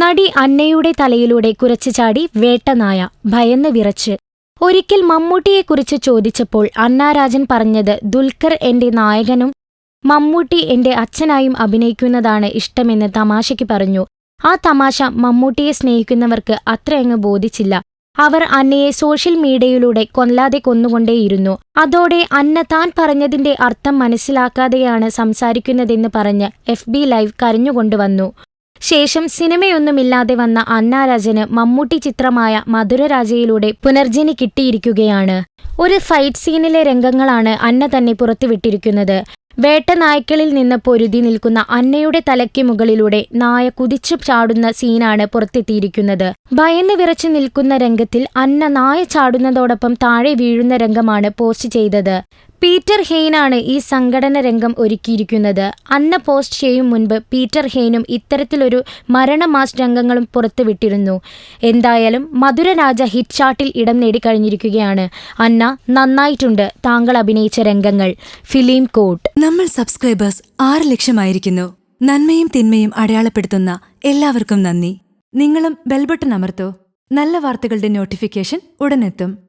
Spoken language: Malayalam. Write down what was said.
നടി അന്നയുടെ തലയിലൂടെ കുരച്ചു ചാടി വേട്ടനായ ഭയന്ന് വിറച്ച്. ഒരിക്കൽ മമ്മൂട്ടിയെക്കുറിച്ച് ചോദിച്ചപ്പോൾ അന്നാരാജൻ പറഞ്ഞത് ദുൽഖർ എന്റെ നായകനും മമ്മൂട്ടി എന്റെ അച്ഛനായും അഭിനയിക്കുന്നതാണ് ഇഷ്ടമെന്ന് തമാശയ്ക്ക് പറഞ്ഞു. ആ തമാശ മമ്മൂട്ടിയെ സ്നേഹിക്കുന്നവർക്ക് അത്രയങ്ങ് ബോധിച്ചില്ല. അവർ അന്നയെ സോഷ്യൽ മീഡിയയിലൂടെ കൊല്ലാതെ കൊന്നുകൊണ്ടേയിരുന്നു. അതോടെ അന്ന താൻ പറഞ്ഞതിന്റെ അർത്ഥം മനസ്സിലാക്കാതെയാണ് സംസാരിക്കുന്നതെന്ന് പറഞ്ഞ് എഫ് ബി ലൈവ് കരഞ്ഞുകൊണ്ടുവന്നു. ശേഷം സിനിമയൊന്നുമില്ലാതെ വന്ന അന്നാരാജന് മമ്മൂട്ടി ചിത്രമായ മധുരരാജയിലൂടെ പുനർജനി കിട്ടിയിരിക്കുകയാണ്. ഒരു ഫൈറ്റ് സീനിലെ രംഗങ്ങളാണ് അന്ന തന്നെ പുറത്തുവിട്ടിരിക്കുന്നത്. വേട്ട നായ്ക്കളിൽ നിന്ന് പൊരുതി നിൽക്കുന്ന അന്നയുടെ തലയ്ക്ക് മുകളിലൂടെ നായ കുതിച്ചു ചാടുന്ന സീനാണ് പുറത്തെത്തിയിരിക്കുന്നത്. ഭയന്ന് വിറച്ചു നിൽക്കുന്ന രംഗത്തിൽ അന്ന നായ ചാടുന്നതോടൊപ്പം താഴെ വീഴുന്ന രംഗമാണ് പോസ്റ്റ് ചെയ്തത്. പീറ്റർ ഹെയ്നാണ് ഈ സംഘടന രംഗം ഒരുക്കിയിരിക്കുന്നത്. അന്ന പോസ്റ്റ് ചെയ്യും മുൻപ് പീറ്റർ ഹെയ്നും ഇത്തരത്തിലൊരു മരണമാസ് രംഗങ്ങളും പുറത്തുവിട്ടിരുന്നു. എന്തായാലും മധുരരാജ ഹിറ്റ് ചാർട്ടിൽ ഇടം നേടിക്കഴിഞ്ഞിരിക്കുകയാണ് അന്ന നന്നായിട്ടുണ്ട് താങ്കൾ അഭിനയിച്ച രംഗങ്ങൾ. Film coat. നമ്മൾ സബ്സ്ക്രൈബേഴ്സ് ആറ് ലക്ഷമായിരിക്കുന്നു. നന്മയും തിന്മയും അടയാളപ്പെടുത്തുന്ന എല്ലാവർക്കും നന്ദി. നിങ്ങളും ബെൽബട്ടൺ അമർത്തോ. നല്ല വാർത്തകളുടെ നോട്ടിഫിക്കേഷൻ ഉടനെത്തും.